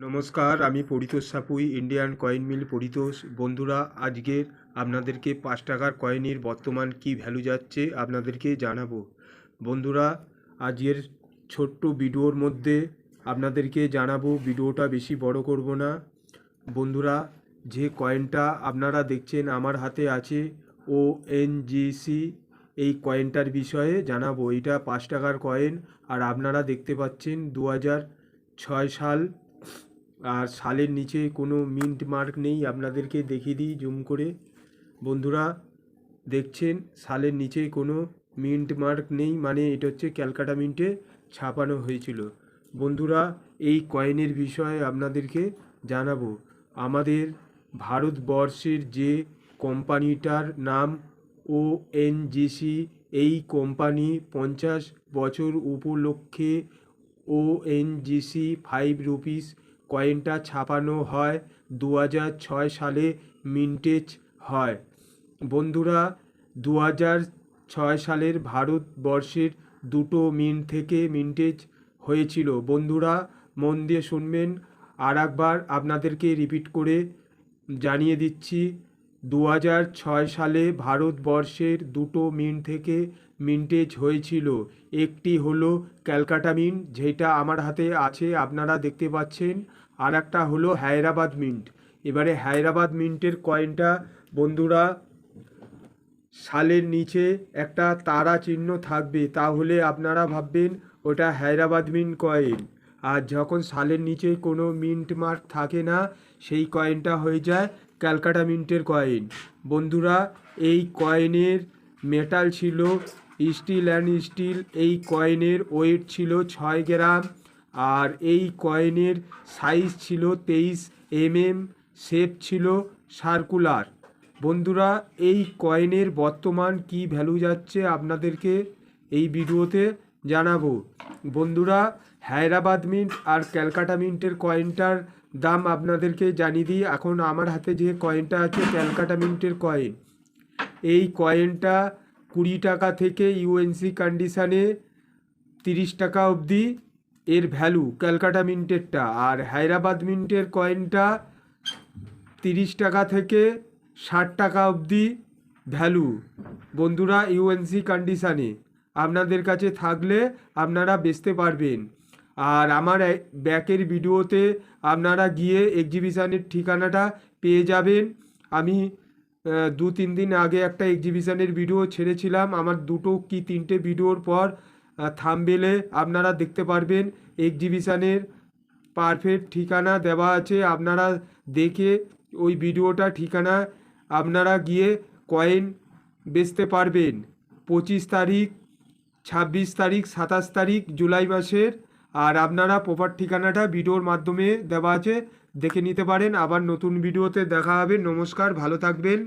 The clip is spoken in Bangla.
নমস্কার, আমি Paritosh Sapui Indian coin mill Paritosh. বন্ধুরা আজকের আপনাদেরকে পাঁচ টাকার কয়েনের বর্তমান কি ভ্যালু যাচ্ছে আপনাদেরকে জানাব। বন্ধুরা, আজকের ছোট্ট ভিডিওর মধ্যে আপনাদেরকে জানাব, ভিডিওটা বেশি বড় করব না। বন্ধুরা, যে কয়েনটা আপনারা দেখছেন আমার হাতে আছে ও এনজিসি এই কয়েনটার বিষয়ে জানাব। এটা পাঁচ টাকার কয়েন আর আপনারা দেখতে পাচ্ছেন দু ছয় সাল আর সালের নিচে কোনো মিন্ট মার্ক নেই, আপনাদেরকে দেখিয়ে দিই জুম করে। বন্ধুরা, দেখছেন, সালের নিচে কোনো মিন্ট মার্ক নেই মানে এটা হচ্ছে ক্যালকাটা মিন্টে ছাপানো হয়েছিল। বন্ধুরা, এই কয়েনের বিষয়ে আপনাদেরকে জানাব। আমাদের ভারতবর্ষের যে কোম্পানিটার নাম ও এনজিসি এই কোম্পানি পঞ্চাশ বছর উপলক্ষে ও এনজিসি ফাইভ রুপিস কয়েনটা ছাপানো হয় দু হাজার ছয় সালে মিন্টেজ হয়। বন্ধুরা দু হাজার ছয় সালের ভারতবর্ষের দুটো মিন্ট থেকে মিন্টেজ হয়েছিল। বন্ধুরা, মন দিয়ে শুনবেন। আর একবার আপনাদেরকে রিপিট করে জানিয়ে দিচ্ছি দু হাজার ছয় সালে ভারতবর্ষের দুটো মিন্ট থেকে মিন্টেজ হয়েছিল। একটি হলো ক্যালকাটা মিন্ট যেটা আমার হাতে আছে, আপনারা দেখতে পাচ্ছেন। আর একটা হলো হায়দ্রাবাদ মিন্ট। এবারে হায়দ্রাবাদ মিন্টের কয়েনটা, বন্ধুরা, সালের নিচে একটা তারা চিহ্ন থাকবে, তাহলে আপনারা ভাববেন ওটা হায়দ্রাবাদ মিন্ট কয়েন। আর যখন সালের নিচে কোনো মিন্ট মার্ক থাকে না, সেই কয়েনটা হয়ে যায় ক্যালকাটা মিন্টের কয়েন। বন্ধুরা, এই কয়েনের মেটাল ছিল স্টিল অ্যান্ড স্টিল, এই কয়েনের ওয়েট ছিল ছয় গ্রাম। আর এই কয়েনের সাইজ ছিল তেইশ এম এম শেপ ছিল সার্কুলার বন্ধুরা, এই কয়েনের বর্তমান কি ভ্যালু যাচ্ছে আপনাদেরকে এই ভিডিওতে জানাব। বন্ধুরা, হায়দ্রাবাদ মিন্ট আর ক্যালকাটা মিন্টের কয়েনটার দাম আপনাদেরকে জানিয়ে দিই। এখন আমার হাতে যে কয়েনটা আছে, ক্যালকাটা মিন্টের কয়েন এই কয়েনটা কুড়ি টাকা থেকে ইউএনসি কন্ডিশানে তিরিশ টাকা অবধি এর ভ্যালু ক্যালকাটা মিন্টেরটা আর হায়দ্রাবাদ মিন্টের কয়েনটা তিরিশ টাকা থেকে ষাট টাকা অবধি ভ্যালু বন্ধুরা ইউএনসি কন্ডিশানে আপনাদের কাছে থাকলে আপনারা বেচতে পারবেন। আর আমার ব্যাকের ভিডিওতে আপনারা গিয়ে এক্সিবিশানের ঠিকানাটা পেয়ে যাবেন। আমি দু তিন দিন আগে একটা এক্সিবিশানের ভিডিও ছেড়েছিলাম। আমার দুটো কি তিনটে ভিডিওর পর থামবেলে আপনারা দেখতে পারবেন। এক্সিবিশানের পারফেক্ট ঠিকানা দেওয়া আছে। আপনারা দেখে ওই ভিডিওটা ঠিকানা আপনারা গিয়ে কয়েন বেচতে পারবেন। পঁচিশ তারিখ, ছাব্বিশ তারিখ, সাতাশ তারিখ, জুলাই মাসের। আর আপনারা প্রপার ঠিকানাটা ভিডিওর মাধ্যমে দেওয়া আছে। দেখে নিতে পারেন। আবার নতুন ভিডিওতে দেখা হবে। নমস্কার, ভালো থাকবেন।